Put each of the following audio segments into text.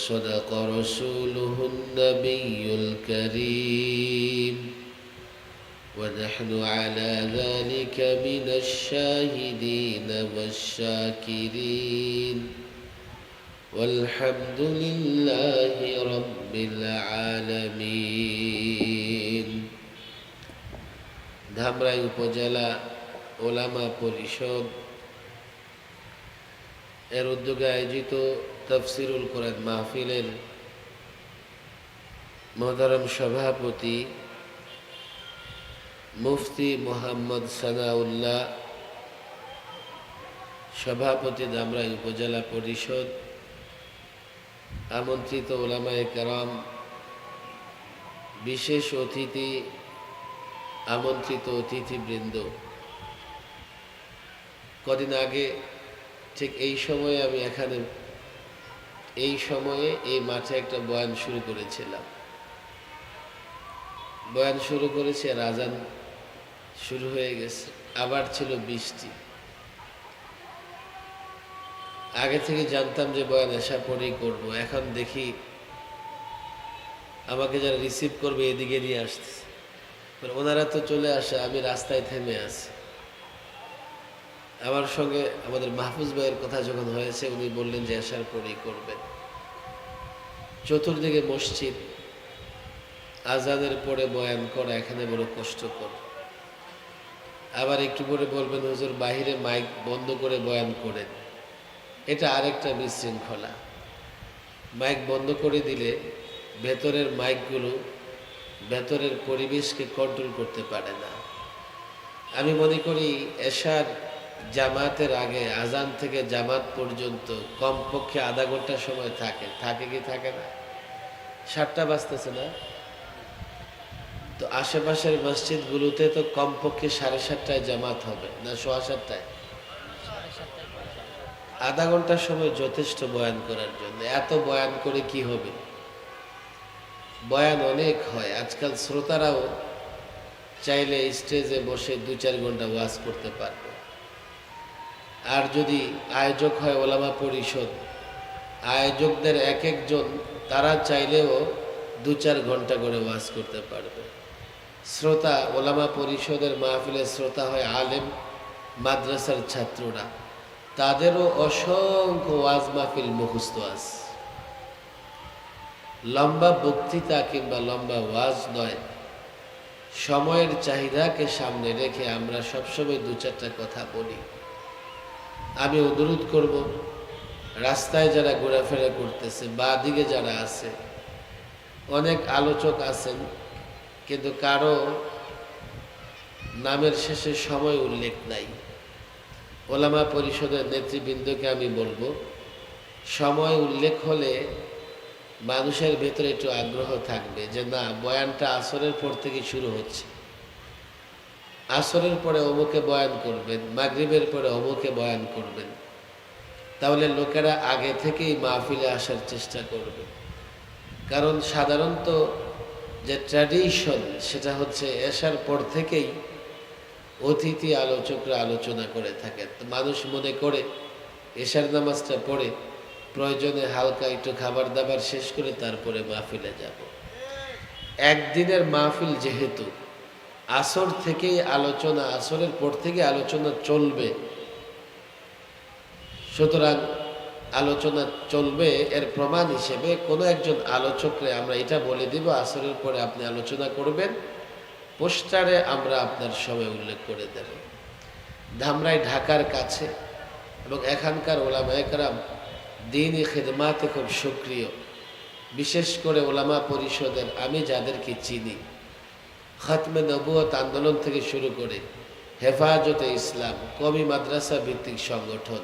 وصدق رسوله النبي الكريم ونحن على ذلك من الشاهدين والشاكرين والحمد لله رب العالمين ধামরাই উপজেলা ওলামা পরিষদ এর উদ্যোগে আয়োজিত তফসিরুল কোরআন মাহফিলের মহতারম সভাপতি মুফতি মোহাম্মদ সানাউল্লাহ, সভাপতি দামরাই উপজেলা পরিষদ, আমন্ত্রিত ওলামায়ে কারাম, বিশেষ অতিথি, আমন্ত্রিত অতিথিবৃন্দ। কদিন আগে ঠিক এই সময়ে আমি এখানে, এই সময়ে এই মাঠে একটা বয়ান শুরু করেছিলাম। বয়ান শুরু করেছে আর আজান শুরু হয়ে গেছে। আবার ছিল বৃষ্টি। আগে থেকে জানতাম যে বয়ান আসা পরেই করব। এখন দেখি আমাকে যারা রিসিভ করবে এদিকে নিয়ে আসতেছে। ওনারা তো চলে আসে, আমি রাস্তায় থেমে আছি। আমার সঙ্গে আমাদের মাহফুজ ভাইয়ের কথা যখন হয়েছে, উনি বললেন যে আসার পরেই করবেন। চতুর্দিকে মসজিদ আজানের পরে বয়ান করা, এখানে বড় কষ্টকর। আবার একটু পরে বলবেন, হুজুর, বাহিরে মাইক বন্ধ করে বয়ান করেন। এটা আরেকটা বিশৃঙ্খলা। মাইক বন্ধ করে দিলে ভেতরের মাইকগুলো ভেতরের পরিবেশকে কন্ট্রোল করতে পারে না। আমি মনে করি এশার জামাতের আগে, আজান থেকে জামাত পর্যন্ত কমপক্ষে আধা ঘণ্টা সময় থাকে। থাকে কি থাকে না? সাতটা বাজতেছে না? তো আশেপাশের মসজিদগুলোতে তো কমপক্ষে সাড়ে সাতটায় জামাত হবে, না সোয়া সাতটায়? আধা ঘণ্টা সময় যথেষ্ট বয়ান করার জন্য। এত বয়ান করে কি হবে? বয়ান অনেক হয়। আজকাল শ্রোতারাও চাইলে স্টেজে বসে দু চার ঘণ্টা ওয়াজ করতে পারবে। আর যদি আয়োজক হয় ওলামা পরিষদ, আয়োজকদের এক একজন, তারা চাইলেও দু চার ঘণ্টা করে ওয়াজ করতে পারবে। শ্রোতা, ওলামা পরিষদের মাহফিলের শ্রোতা হয় আলেম, মাদ্রাসার ছাত্ররা। তাদেরও অসংখ্য ওয়াজ মাহফিল মুখস্থ আছে। লম্বা বক্তৃতা কিংবা লম্বা ওয়াজ নয়, সময়ের চাহিদাকে সামনে রেখে আমরা সবসময় দু চারটা কথা বলি। আমি অনুরোধ করব। রাস্তায় যারা ঘোরাফেরা করতেছে বা দিকে যারা আছে, অনেক আলোচক আছেন, কিন্তু কারও নামের শেষে সময় উল্লেখ নাই। ওলামা পরিষদের নেতৃবৃন্দকে আমি বলব, সময় উল্লেখ হলে মানুষের ভেতরে একটু আগ্রহ থাকবে যে না, বয়ানটা আসরের পর থেকে শুরু হচ্ছে। আসরের পরে অমুকে বয়ান করবেন, মাগরিবের পরে অমুকে বয়ান করবেন। তাহলে লোকেরা আগে থেকেই মাহফিলে আসার চেষ্টা করবে। কারণ সাধারণত যে ট্র্যাডিশন সেটা হচ্ছে এসার পর থেকেই অতিথি আলোচকরা আলোচনা করে থাকেন। তো মানুষ মনে করে এশার নামাজটা পড়ে, প্রয়োজনে হালকা একটু খাবার দাবার শেষ করে তারপরে মাহফিলে যাব। একদিনের মাহফিল যেহেতু আসর থেকেই আলোচনা, আসরের পর থেকে আলোচনা চলবে। সুতরাং আলোচনা চলবে এর প্রমাণ হিসেবে কোনো একজন আলোচকরে আমরা এটা বলে দিব, আসরের পরে আপনি আলোচনা করবেন। পোস্টারে আমরা আপনার সময় উল্লেখ করে দেব। ধামরাই ঢাকার কাছে এবং এখানকার ওলামা একরাম দিনই খেদমাতে খুব সক্রিয়। বিশেষ করে ওলামা পরিষদের, আমি যাদেরকে চিনি খতমে নবুয়ত আন্দোলন থেকে শুরু করে হেফাজতে ইসলাম, কবি মাদ্রাসা ভিত্তিক সংগঠন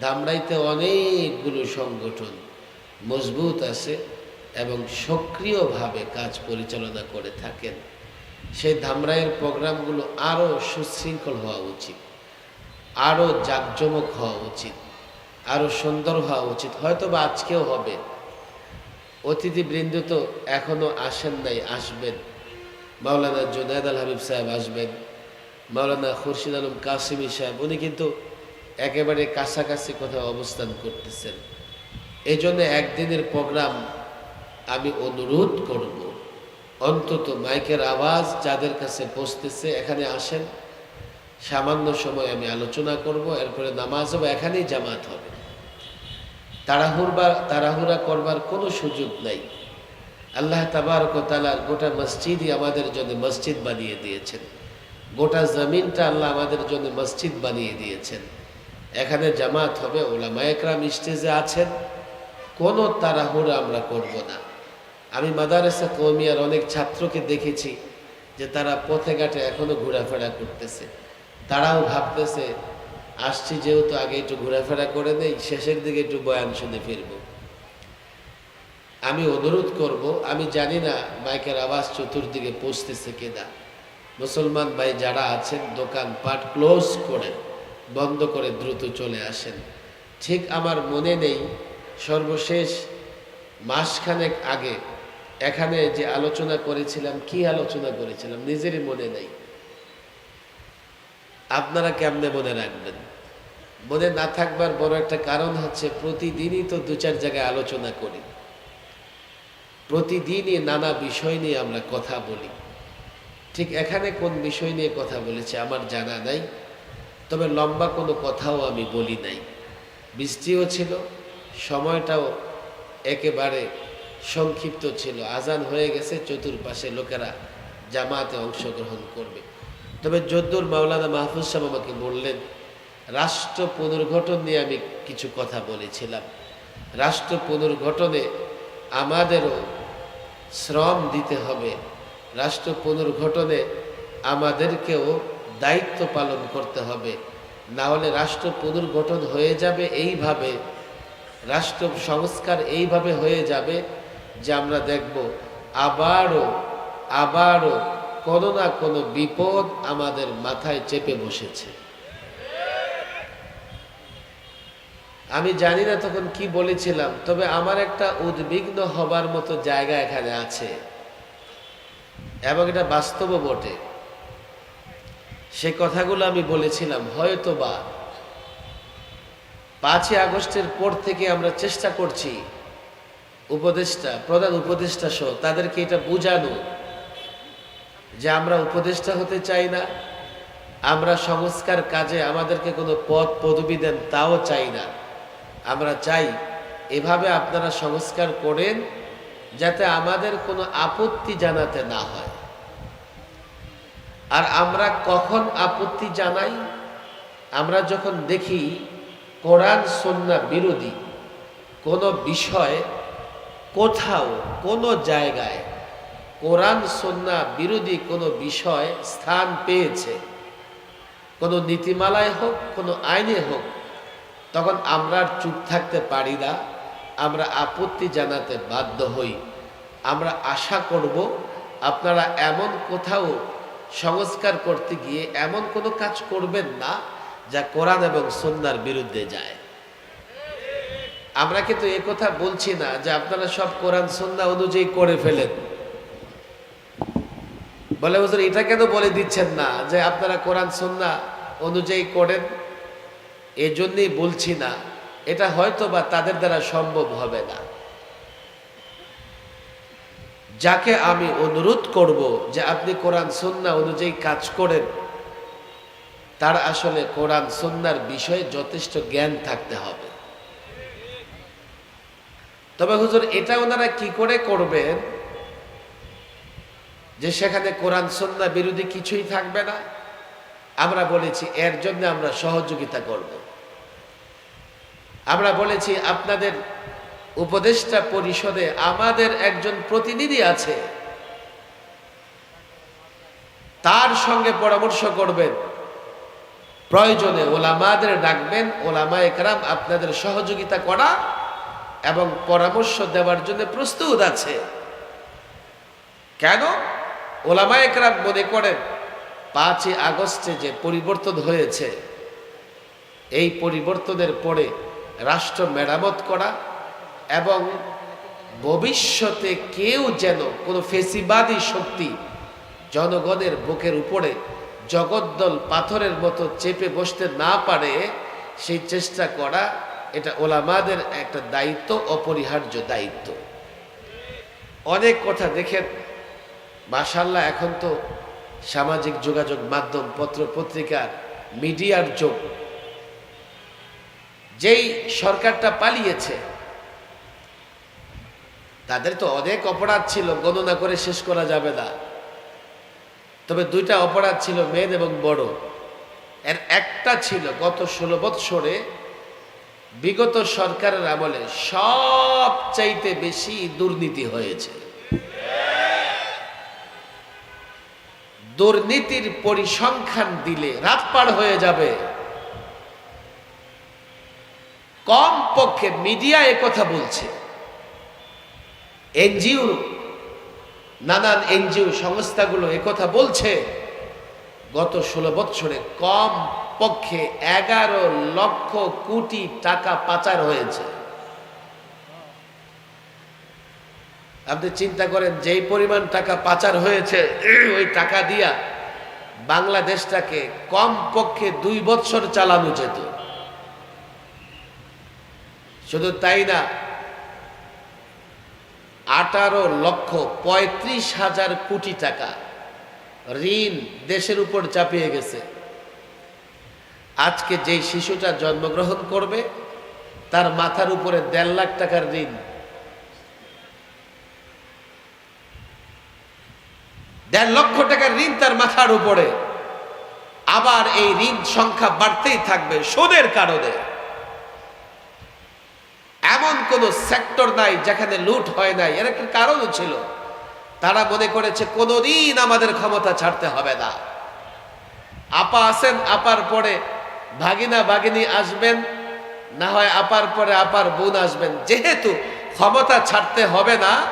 ধামরাইতে অনেকগুলো সংগঠন মজবুত আছে এবং সক্রিয়ভাবে কাজ পরিচালনা করে থাকেন। সেই ধামরাইয়ের প্রোগ্রামগুলো আরও সুশৃঙ্খল হওয়া উচিত, আরও জাঁকজমক হওয়া উচিত, আরও সুন্দর হওয়া উচিত। হয়তো বা আজকেও হবে। অতিথিবৃন্দ তো এখনও আসেন নাই, আসবেন। মাওলানা জুনায়দ আল হাবিব সাহেব আসবেন, মাওলানা খুরশিদ আলম কাসিমি সাহেব, উনি কিন্তু একেবারে কাছাকাছি কোথাও অবস্থান করতেছেন। এই জন্য একদিনের প্রোগ্রাম আমি অনুরোধ করব, অন্তত মাইকের আওয়াজ যাদের কাছে পৌঁছতেছে এখানে আসেন, সামান্য সময় আমি আলোচনা করব, এরপরে নামাজ হবে, এখানেই জামাত হবে। তাড়াহুড়বার তাড়াহুড়া করবার কোনো সুযোগ নাই। আল্লাহ তাবারক তালার গোটা মসজিদই আমাদের জন্য মসজিদ বানিয়ে দিয়েছেন। গোটা জমিনটা আল্লাহ আমাদের জন্য মসজিদ বানিয়ে দিয়েছেন। এখানে জামাত হবে, ওলামা একরাম স্টেজে আছেন। কোনো তাড়াহুড়া আমরা করব না। আমি মাদারেসা কৌমিয়ার অনেক ছাত্রকে দেখেছি যে তারা পথে ঘাটে এখনও ঘোরাফেরা করতেছে। তারাও ভাবতেছে, আসছি যেহেতু আগে একটু ঘোরাফেরা করে নেই, শেষের দিকে একটু বয়ান শুনে ফিরবো। আমি অনুরোধ করব, আমি জানি না মাইকের আওয়াজ চতুর্দিকে পৌঁছতেছে কিনা। মুসলমান ভাই যারা আছেন, দোকান পাট ক্লোজ করে, বন্ধ করে দ্রুত চলে আসেন। ঠিক আমার মনে নেই, সর্বশেষ মাসখানেক আগে এখানে যে আলোচনা করেছিলাম, কি আলোচনা করেছিলাম, নিজেরই মনে নেই। আপনারা কেমনে মনে রাখবেন? মনে না থাকবার বড় একটা কারণ হচ্ছে, প্রতিদিনই তো দু চার জায়গায় আলোচনা করি। প্রতিদিনই নানা বিষয় নিয়ে আমরা কথা বলি। ঠিক এখানে কোন বিষয় নিয়ে কথা বলেছে আমার জানা নাই, তবে লম্বা কোনো কথাও আমি বলি নাই। বৃষ্টিও ছিল, সময়টাও একেবারে সংক্ষিপ্ত ছিল। আজান হয়ে গেছে, চতুর্পাশে লোকেরা জামাতে অংশগ্রহণ করবে। তবে যদ্দুর মাওলানা মাহফুজ সাহেব আমাকে বললেন, রাষ্ট্র পুনর্গঠন নিয়ে আমি কিছু কথা বলেছিলাম। রাষ্ট্র পুনর্গঠনে আমাদেরও শ্রম দিতে হবে। রাষ্ট্র পুনর্গঠনে আমাদেরকেও দায়িত্ব পালন করতে হবে। না হলে রাষ্ট্র পুনর্গঠন হয়ে যাবে এইভাবে, রাষ্ট্র সংস্কার এইভাবে হয়ে যাবে যে আমরা দেখব আবারও আবারও কোনো না কোনো বিপদ আমাদের মাথায় চেপে বসেছে। আমি জানি না তখন কি বলেছিলাম, তবে আমার একটা উদ্বিগ্ন হবার মতো জায়গা এখানে আছে। এবং এটা বাস্তবও বটে। সে কথাগুলো আমি বলেছিলাম হয়তো বা পাঁচই আগস্টের পর থেকে আমরা চেষ্টা করছি, উপদেষ্টা, প্রধান উপদেষ্টা সহ তাদেরকে এটা বোঝানো যে আমরা উপদেষ্টা হতে চাই না, আমরা সংস্কার কাজে আমাদেরকে কোনো পদ পদবি দেন তাও চাই না। আমরা চাই এভাবে আপনারা সংস্কার করেন যাতে আমাদের কোনো আপত্তি জানাতে না হয়। আর আমরা কখন আপত্তি জানাই? আমরা যখন দেখি কোরআন, সন্না বিরোধী কোনো বিষয় কোথাও, কোনো জায়গায় কোরআন, সন্না বিরোধী কোনো বিষয় স্থান পেয়েছে। কোনো নীতিমালায় হোক, কোনো আইনে হোক তখন আমরা আর চুপ থাকতে পারি না, আমরা আপত্তি জানাতে বাধ্য হই। আমরা আশা করব আপনারা এমন কোথাও সংস্কার করতে গিয়ে এমন কোনো কাজ করবেন না যা কোরআন এবং সন্ন্যার বিরুদ্ধে যায়। আমরা কিন্তু কথা বলছি না যে আপনারা সব কোরআন, সন্না অনুযায়ী করে ফেলেন। বলে হুজুর, এটা কেন বলে দিচ্ছেন না যে আপনারা কোরআন, সন্না অনুযায়ী করেন? এজন্যই বলছি না, এটা হয়তো বা তাদের দ্বারা সম্ভব হবে না। যাকে আমি অনুরোধ করব যে আপনি কোরআন সন্না অনুযায়ী কাজ করেন, তার আসলে কোরআন সন্ন্যার বিষয়ে যথেষ্ট জ্ঞান থাকতে হবে। তবে হুজুর, এটা ওনারা কি করে করবেন যে সেখানে কোরআন সন্না বিরোধী কিছুই থাকবে না? আমরা বলেছি, এর জন্য আমরা সহযোগিতা করব। আমরা বলেছি, আপনাদের উপদেষ্টা পরিষদে আমাদের একজন প্রতিনিধি আছে। তার সঙ্গে পরামর্শ করবেন। প্রয়োজনে ওলামাদের ডাকবেন ওলামা একরাম আপনাদের সহযোগিতা করা এবং পরামর্শ দেওয়ার জন্য প্রস্তুত আছে। কেন? ওলামা একরাম মনে করেন, পাঁচই আগস্টে যে পরিবর্তন হয়েছে, এই পরিবর্তনের পরে রাষ্ট্র মেরামত করা এবং ভবিষ্যতে কেউ যেন কোনো ফেসিবাদী শক্তি জনগণের বুকের উপরে জগদ্দল পাথরের মতো চেপে বসতে না পারে, সেই চেষ্টা করা এটা ওলামাদের একটা দায়িত্ব, অপরিহার্য দায়িত্ব। অনেক কথা দেখেন মাশাল্লাহ এখন তো সামাজিক যোগাযোগ মাধ্যম, পত্র পত্রিকার মিডিয়ার যোগ। যেই সরকারটা পালিয়েছে, তাদের তো অনেক অপরাধ ছিল, গণনা করে শেষ করা যাবে না। তবে দুইটা অপরাধ ছিল মেন এবং বড়। এর একটা ছিল, গত ষোলো বৎসরে বিগত সরকারের আমলে সব চাইতে বেশি দুর্নীতি হয়েছে। দুর্নীতির পরিসংখ্যান দিলে রাত পার হয়ে যাবে। কম পক্ষে মিডিয়া কথা বলছে। এনজিও, নানান এনজিও সংস্থাগুলো একথা বলছে, গত ষোলো বছরে কম পক্ষে এগারো লক্ষ কোটি টাকা পাচার হয়েছে। আপনি চিন্তা করেন, যেই পরিমাণ টাকা পাচার হয়েছে, ওই টাকা দিয়া বাংলাদেশটাকে কম পক্ষে দুই বছর চালানো যেত। শুধু তাই না, আঠারো লক্ষ পঁয়ত্রিশ হাজার কোটি টাকা ঋণ দেশের উপর চাপিয়ে গেছে। আজকে যেই শিশুটা জন্মগ্রহণ করবে, তার মাথার উপরে দেড় লাখ টাকার ঋণ। দেড় লক্ষ টাকার ঋণ তার মাথার উপরে। আবার এই ঋণ সংখ্যা বাড়তেই থাকবে সুদের কারণে। এমন কোন সেক্টর নাই যেখানে লুট হয় নাই। এর একটা কারণও ছিল। তারা মনে করেছে, কোনোদিন আমাদের ক্ষমতা ছাড়তে হবে না। আপা আসেন, আপার পরে ভাগিনা, ভাগিনী আসবেন, না হয় আপার পরে আপার বোন আসবেন। যেহেতু ক্ষমতা ছাড়তে হবে না,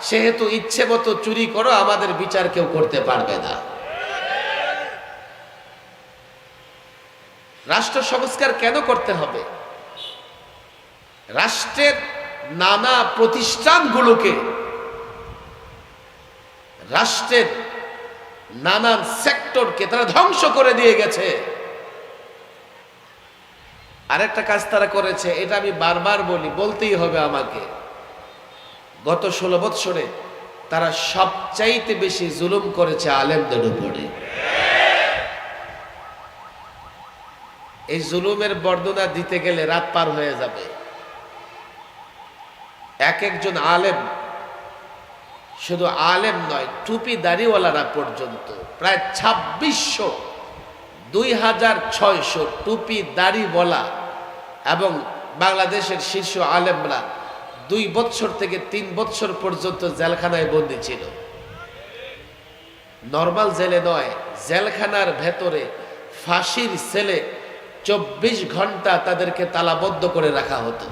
সেহেতু ইচ্ছে মতো চুরি করো আমাদের বিচার কেউ করতে পারবে না। রাষ্ট্র সংস্কার কেন করতে হবে? রাষ্ট্রের নানা প্রতিষ্ঠানগুলোকে, রাষ্ট্রের নানান সেক্টরকে তারা ধ্বংস করে দিয়ে গেছে। আরেকটা কাজ তারা করেছে, এটা আমি বারবার বলি, বলতেই হবে আমাকে। গত ষোলো বৎসরে তারা সবচাইতে বেশি জুলুম করেছে আলেমদের উপরে। এই জুলুমের বর্ণনা দিতে গেলে রাত পার হয়ে যাবে। এক একজন আলেম। শুধু আলেম নয়, টুপি দাড়িওয়ালারা পর্যন্ত। প্রায় ছাব্বিশশো, দুই হাজার ছয়শো টুপি দাড়ি বলা এবং বাংলাদেশের শীর্ষ আলেমরা দুই বছর থেকে তিন বছর পর্যন্ত জেলখানায় বন্দি ছিল। নর্মাল জেলে নয়, জেলখানার ভেতরে ফাঁসির সেলে চব্বিশ ঘণ্টা তাদেরকে তালাবদ্ধ করে রাখা হতো।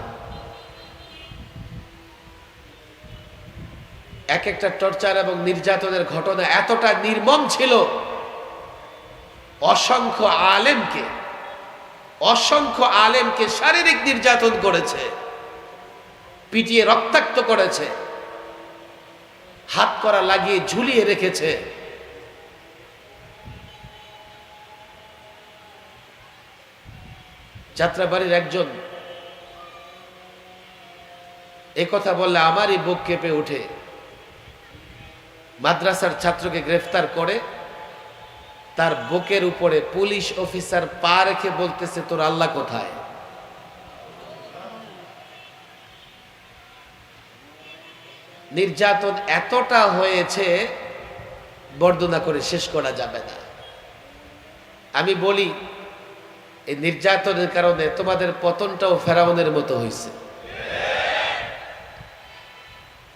এক একটা টর্চার এবং নির্যাতনের ঘটনা এতটা নির্মম ছিল, অসংখ্য আলেমকে অসংখ্য আলেমকে শারীরিক নির্যাতন করেছে, পিটিয়ে রক্তাক্ত করেছে, হাত করা লাগিয়ে ঝুলিয়ে রেখেছে। যাত্রাবাড়ির একজন কথা বললে আমারই বুক কেঁপে ওঠে। মাদ্রাসার ছাত্রকে গ্রেফতার করে, তার বুকের উপরে পুলিশ অফিসার পা রেখে বলতেছে, তোর আল্লাহ কোথায়? নির্যাতন এতটা হয়েছে, বর্ণনা করে শেষ করা যাবে না। আমি বলি, এই নির্যাতনের কারণে তোমাদের পতনটাও ফেরাউনের মতো হয়েছে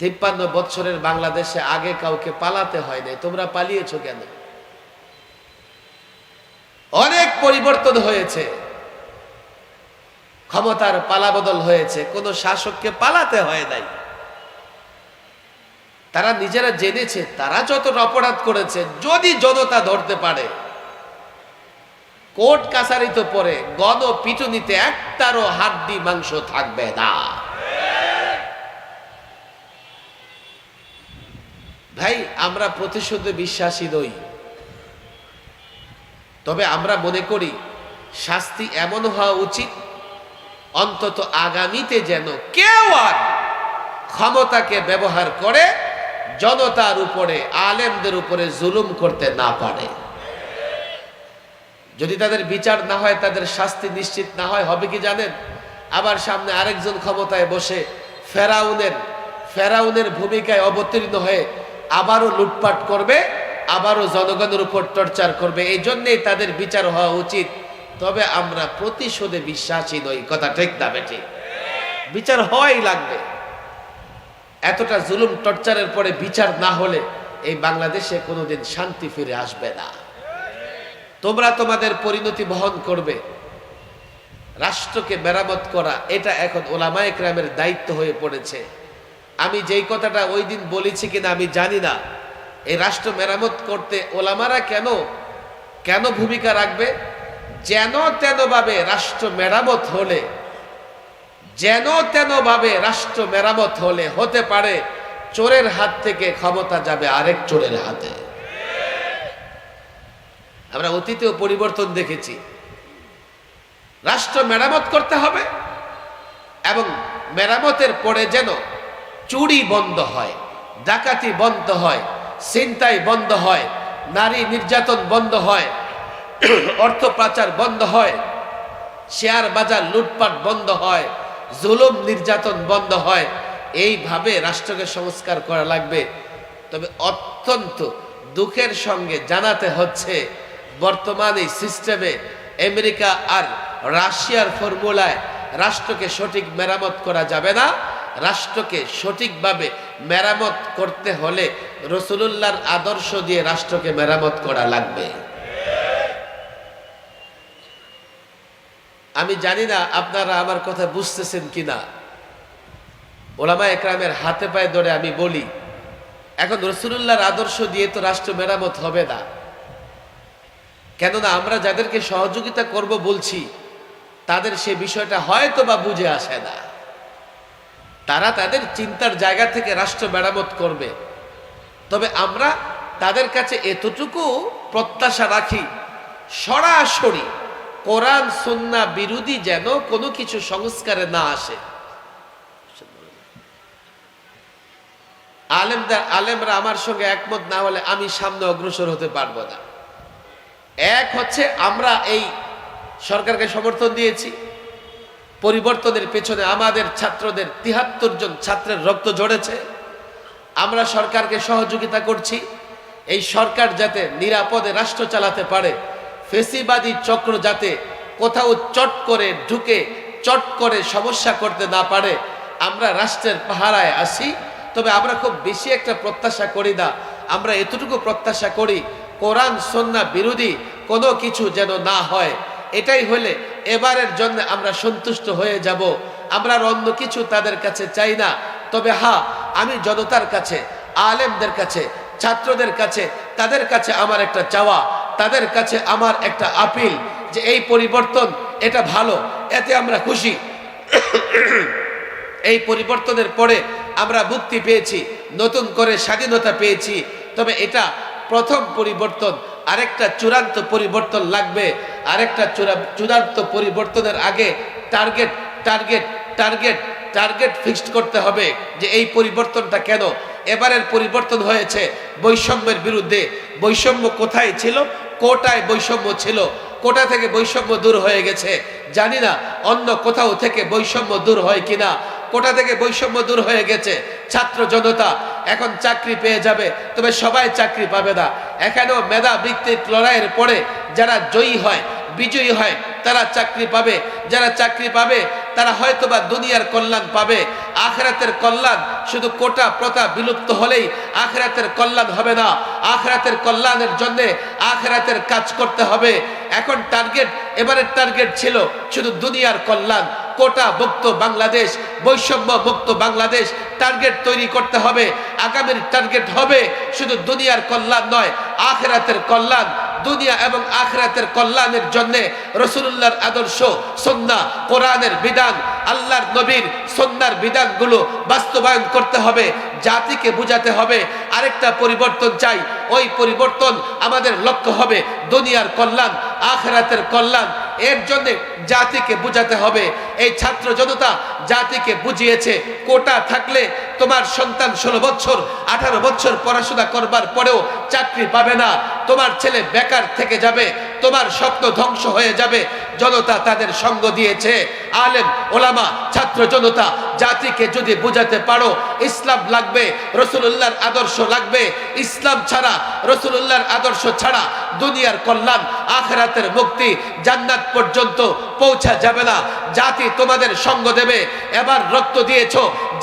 তিপ্পান্ন বৎসরের বাংলাদেশে আগে কাউকে পালাতে হয় নাই। তোমরা পালিয়েছো কেন? অনেক পরিবর্তন হয়েছে। ক্ষমতার পালাবদল হয়েছে। কোন শাসককে পালাতে হয় নাই। তারা নিজেরা জেনেছে, তারা যত অপরাধ করেছে, যদি জনতা ধরতে পারে, কোর্ট কাছারি তো পরে গণ পিটুনিতে একটারও হাড্ডি মাংস থাকবে না। ভাই, আমরা প্রতিশোধে বিশ্বাসী নই। তবে আমরা মনে করি, শাস্তি এমন হওয়া উচিত, অন্তত আগামীতে যেন কেউ আর ক্ষমতাকে ব্যবহার করে জনতার উপরে, আলেমদের উপরে জুলুম করতে না পারে। যদি তাদের বিচার না হয়, তাদের শাস্তি নিশ্চিত না হয়, হবে কি জানেন? আবার সামনে আরেকজন ক্ষমতায় বসে ফেরাউনের ফেরাউনের ভূমিকায় অবতীর্ণ হয়ে আবারও লুটপাট করবে, আবারও জনগণের উপর টর্চার করবে, এই জন্যেই তাদের বিচার হওয়া উচিত। তবে আমরা প্রতিশোধে বিশ্বাসী নই, কথা ঠিক না বেটি বিচার হওয়াই লাগবে। এতটা জুলুম টর্চারের পরে বিচার না হলে এই বাংলাদেশে কোনোদিন শান্তি ফিরে আসবে না। তোমরা তোমাদের পরিণতি বহন করবে। রাষ্ট্রকে মেরামত করা, এটা এখন ওলামা একরামের দায়িত্ব হয়ে পড়েছে। আমি যেই কথাটা ওই দিন বলেছি কিনা আমি জানি না। এই রাষ্ট্র মেরামত করতে ওলামারা কেন কেন ভূমিকা রাখবে? যেন তেনভাবে রাষ্ট্র মেরামত হলে, যেন তেনভাবে রাষ্ট্র মেরামত হলে হতে পারে, চোরের হাত থেকে ক্ষমতা যাবে আরেক চোরের হাতে। আমরা অতীতেও পরিবর্তন দেখেছি। রাষ্ট্র মেরামত করতে হবে এবং মেরামতের পরে যেন চুরি বন্ধ হয়, ডাকাতি বন্ধ হয়, ছিনতাই বন্ধ হয়, নারী নির্যাতন বন্ধ হয়, অর্থ পাচার বন্ধ হয়, শেয়ার বাজার লুটপাট বন্ধ হয়, জুলুম নির্যাতন বন্ধ হয়। এইভাবে রাষ্ট্রকে সংস্কার করা লাগবে। তবে অত্যন্ত দুঃখের সঙ্গে জানাতে হচ্ছে, বর্তমান এই সিস্টেমে আমেরিকা আর রাশিয়ার ফর্মুলায় রাষ্ট্রকে সঠিক মেরামত করা যাবে না। রাষ্ট্রকে সঠিকভাবে মেরামত করতে হলে রসুলুল্লাহর আদর্শ দিয়ে রাষ্ট্রকে মেরামত করা লাগবে। আমি জানি না আপনারা আমার কথা বুঝতেছেন কিনা। ওলামা একরামের হাতে পায়ে ধরে আমি বলি, এখন রসুলুল্লাহর আদর্শ দিয়ে তো রাষ্ট্র মেরামত হবে না। কেননা আমরা যাদেরকে সহযোগিতা করব বলছি, তাদের সে বিষয়টা হয়তো বা বুঝে আসে না। তারা তাদের চিন্তার জায়গা থেকে রাষ্ট্র মেরামত করবে। তবে আমরা তাদের কাছে এতটুকু প্রত্যাশা রাখি, সরাসরি কোরআন সুন্না বিরোধী যেন কোনো কিছু সংস্কারে না আসে। আলেমদার আলেমরা আমার সঙ্গে একমত না হলে আমি সামনে অগ্রসর হতে পারব না। এক হচ্ছে আমরা এই সরকারকে সমর্থন দিয়েছি পরিবর্তনের পেছনে আমাদের ছাত্রদের তিহাত্তর জন ছাত্রের রক্ত ঝরেছে। আমরা সরকারকে সহযোগিতা করছি। এই সরকার যাতে নিরাপদে রাষ্ট্র চালাতে পারে, ফেসিবাদী চক্র যাতে কোথাও চট করে ঢুকে, চট করে সমস্যা করতে না পারে, আমরা রাষ্ট্রের পাহারায় আসি তবে আমরা খুব বেশি একটা প্রত্যাশা করি না। আমরা এতটুকু প্রত্যাশা করি, কোরআন সন্না বিরোধী কোনো কিছু যেন না হয়। এটাই হলে এবারের জন্য আমরা সন্তুষ্ট হয়ে যাব। আমরা অন্য কিছু তাদের কাছে চাই না। তবে হা, আমি জনতার কাছে, আলেমদের কাছে, ছাত্রদের কাছে, তাদের কাছে আমার একটা চাওয়া, তাদের কাছে আমার একটা আপিল যে এই পরিবর্তন এটা ভালো, এতে আমরা খুশি। এই পরিবর্তনের পরে আমরা মুক্তি পেয়েছি, নতুন করে স্বাধীনতা পেয়েছি। তবে এটা প্রথম পরিবর্তন আরেকটা চূড়ান্ত পরিবর্তন লাগবে। আরেকটা চূড়ান্ত পরিবর্তনের আগে target target target target fixed করতে হবে যে এই পরিবর্তনটা কেন? এবারের পরিবর্তন হয়েছে বৈষম্যের বিরুদ্ধে। বৈষম্য কোথায় ছিল? কোটায় বৈষম্য ছিল। কোটা থেকে বৈষম্য দূর হয়ে গেছে। জানি না অন্য কোথাও থেকে বৈষম্য দূর হয় কিনা। কোটা থেকে বৈষম্য দূর হয়ে গেছে। ছাত্র জনতা, এখন চাকরি পেয়ে যাবে, তবে সবাই চাকরি পাবে না। এখানেও মেধা বৃত্তির লড়াইয়ের পরে যারা জয়ী হয় বিজয়ী হয়, তারা চাকরি পাবে। যারা চাকরি পাবে, তারা হয়তোবা দুনিয়ার কল্যাণ পাবে। আখরাতের কল্যাণ শুধু কোটা প্রথা বিলুপ্ত হলেই আখরাতের কল্যাণ হবে না। আখরাতের কল্যাণের জন্যে আখরাতের কাজ করতে হবে। এখন টার্গেট এবারের টার্গেট ছিল শুধু দুনিয়ার কল্যাণ। কোটা মুক্ত বাংলাদেশ, বৈষম্য মুক্ত বাংলাদেশ টার্গেট তৈরি করতে হবে। আগামীর টার্গেট হবে শুধু দুনিয়ার কল্যাণ নয়, আখরাতের কল্যাণ। দুনিয়া এবং আখরাতের কল্যাণের জন্য রসুল্লাহর আদর্শ, সন্না, কোরআনের বিধান, আল্লাহর নবীর সন্ন্যার বিধানগুলো বাস্তবায়ন করতে হবে, জাতিকে বুঝাতে হবে। আরেকটা পরিবর্তন চাই, ওই পরিবর্তন আমাদের লক্ষ্য হবে দুনিয়ার কল্যাণ, আখরাতের কল্যাণ। এর জন্য জাতিকে বুঝাতে হবে। এই ছাত্র জনতা জাতিকে বুঝিয়েছে, কোটা থাকলে তোমার সন্তান ষোলো বছর, আঠারো বছর পড়াশোনা করবার পরেও চাকরি পাবে না। তোমার ছেলে বেকার থেকে যাবে, তোমার স্বপ্ন ধ্বংস হয়ে যাবে। জনতা তাদের সঙ্গ দিয়েছে। আলেম, ওলামা, ছাত্র জনতা, জাতিকে যদি বুঝাতে পারো, ইসলাম লাগবে রসুল্লাহর আদর্শ লাগবে। ইসলাম ছাড়া রসুল্লাহর আদর্শ ছাড়া দুনিয়ার কল্যাণ, আখরাতের মুক্তি জান্নাত পর্যন্ত পৌঁছা যাবে না। জাতি তোমাদের সঙ্গ দেবে। এবার রক্ত দিয়েছ।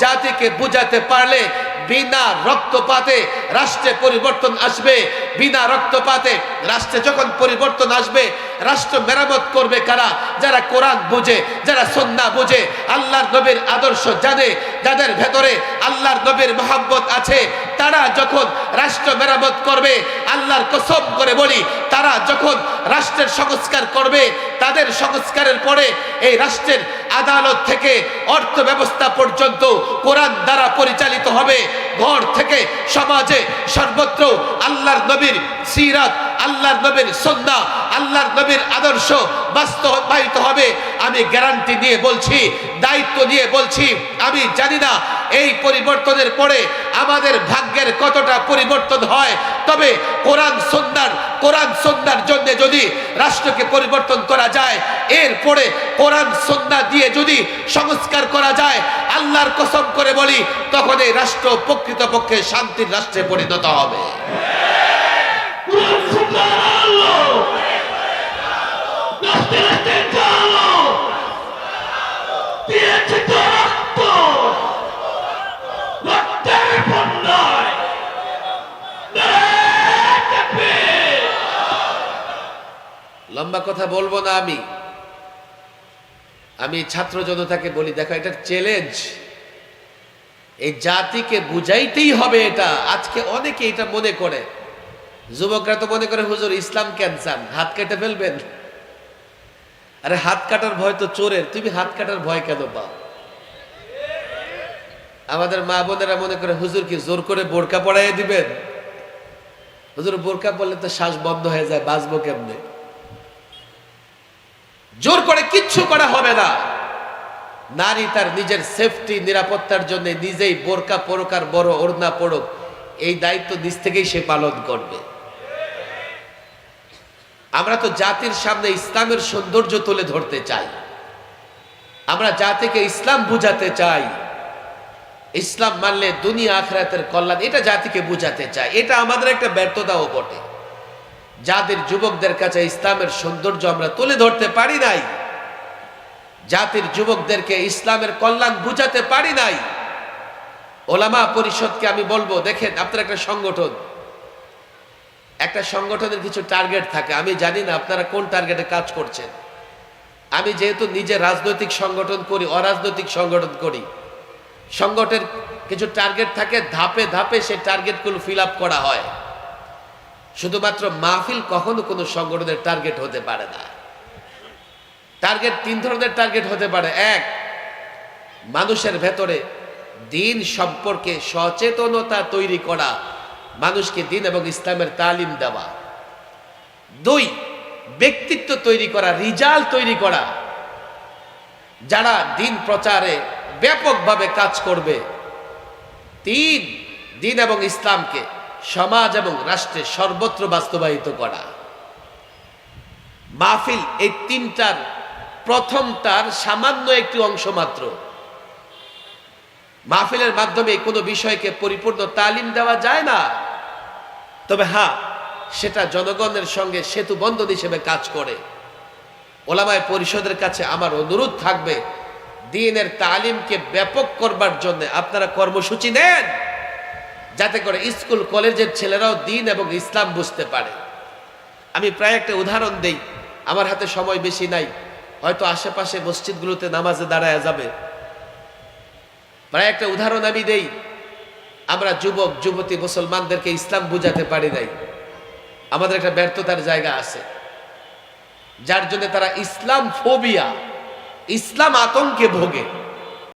জাতিকে বুঝাতে পারলে বিনা রক্তপাতে রাষ্ট্রে পরিবর্তন আসবে। বিনা রক্তপাতে রাষ্ট্রে যখন পরিবর্তন আসবে রাষ্ট্র মেরামত করবে কারা? যারা কোরআন বুঝে, যারা সন্না বুঝে, আল্লাহর নবীর আদর্শ জানে, যাদের ভেতরে আল্লাহর নবীর মহাব্বত আছে, তারা যখন রাষ্ট্র মেরামত করবে, আল্লাহর কসম করে বলি, তারা যখন রাষ্ট্রের সংস্কার করবে, তাদের সংস্কারের পরে এই রাষ্ট্রের আদালত থেকে অর্থ ব্যবস্থা পর্যন্ত কোরআন দ্বারা পরিচালিত হবে। ঘর থেকে সমাজে সর্বত্র আল্লাহর নবীর সিরাত আল্লাহর নবীর সন্না, আল্লাহর নবীর আদর্শ বাস্তবায়িত হবে। আমি গ্যারান্টি নিয়ে বলছি, দায়িত্ব নিয়ে বলছি, আমি জানি না এই পরিবর্তনের পরে আমাদের ভাগ্যের কতটা পরিবর্তন হয়। তবে কোরআন সন্ধ্যার কোরআন সন্ধ্যার জন্য যদি রাষ্ট্রকে পরিবর্তন করা যায় এরপরে কোরআন সন্ধ্যা দিয়ে যদি সংস্কার করা যায়, আল্লাহর কসম করে বলি, তখন এই রাষ্ট্র প্রকৃতপক্ষে শান্তির রাষ্ট্রে পরিণত হবে। লম্বা কথা বলব না আমি। আমি ছাত্র জনতাকে বলি, দেখো, এটা চ্যালেঞ্জ এই জাতিকে বুঝাইতেই হবে এটা। আজকে অনেকে এটা মনে করে। যুবকরা তো মনে করে, হুজুর, ইসলাম ক্যান্সার, হাত কেটে ফেলবেন? আরে, হাত কাটার ভয় তো চোরের, তুমি হাত কাটার ভয় কেন পাও? আমাদের মা বোনেরা মনে করে, হুজুর কি জোর করে বোরকা পড়াইয়ে দিবেন? হুজুর, বোরকা পড়লে তো শ্বাস বন্ধ হয়ে যায়, বাঁচবো কেমনে? জোর করে কিচ্ছু করা হবে না। নারী তার নিজের সেফটি নিরাপত্তার জন্য নিজেই বোরকা পরকার বড় ওড়না পড়ুক এই দায়িত্ব নিজ থেকেই সে পালন করবে। আমরা তো জাতির সামনে ইসলামের সৌন্দর্য তুলে ধরতে চাই। আমরা জাতিকে ইসলাম বুঝাতে চাই। ইসলাম মানলে দুনিয়া আখরাতের কল্যাণ, এটা জাতিকে বুঝাতে চাই। এটা আমাদের একটা ব্যর্থতাও বটে। যাদের যুবকদের কাছে ইসলামের সৌন্দর্য আমরা তুলে ধরতে পারি নাই। জাতির যুবকদেরকে ইসলামের কল্যাণ বুঝাতে পারি নাই। ওলামা পরিষদকে আমি বলব, দেখেন আপনার একটা সংগঠন একটা সংগঠনের কিছু টার্গেট থাকে। আমি জানি না আপনারা কোন টার্গেটে কাজ করছেন। আমি যেহেতু নিজে রাজনৈতিক সংগঠন করি, অরাজনৈতিক সংগঠন করি, সংগঠনের কিছু টার্গেট থাকে, ধাপে ধাপে সেই টার্গেটগুলো ফিল করা হয়। শুধুমাত্র মাহফিল কখনো কোনো সংগঠনের টার্গেট হতে পারে না। টার্গেট তিন ধরনের টার্গেট হতে পারে। এক, মানুষের ভেতরে দিন সম্পর্কে সচেতনতা তৈরি করা। মানুষকে দিন এবং ইসলামের তালিম দেওয়া। দুই, ব্যক্তিত্ব তৈরি করা, রিজাল তৈরি করা। যারা দিন প্রচারে ব্যাপকভাবে কাজ করবে। তিন, দিন এবং ইসলামকে সমাজ এবং রাষ্ট্রে সর্বত্র বাস্তবায়িত করা। মাহফিল এই তিনটার প্রথমটার সামান্য একটি অংশ মাত্র। মাহফিলের মাধ্যমে কোনো বিষয়কে পরিপূর্ণ তালিম দেওয়া যায় না। তবে হ্যাঁ সেটা জনগণের সঙ্গে সেতু বন্ধন হিসেবে কাজ করে। ওলামায় পরিষদের কাছে আমার অনুরোধ থাকবে, দিনের তালিমকে ব্যাপক করবার জন্য আপনারা কর্মসূচি নেন, যাতে করে স্কুল, কলেজের ছেলেরাও দিন এবং ইসলাম বুঝতে পারে। আমি প্রায় একটা উদাহরণ দেই, আমার হাতে সময় বেশি নাই, হয়তো আশেপাশে মসজিদগুলোতে নামাজে দাঁড়ায় যাবে। প্রায় একটা উদাহরণ আমি দেই আমরা যুবক, যুবতী, মুসলমানদেরকে ইসলাম বুঝাতে পারি নাই। আমাদের একটা ব্যর্থতার জায়গা আছে। যার জন্য তারা ইসলাম ফোবিয়া ইসলাম আতঙ্কে ভোগে।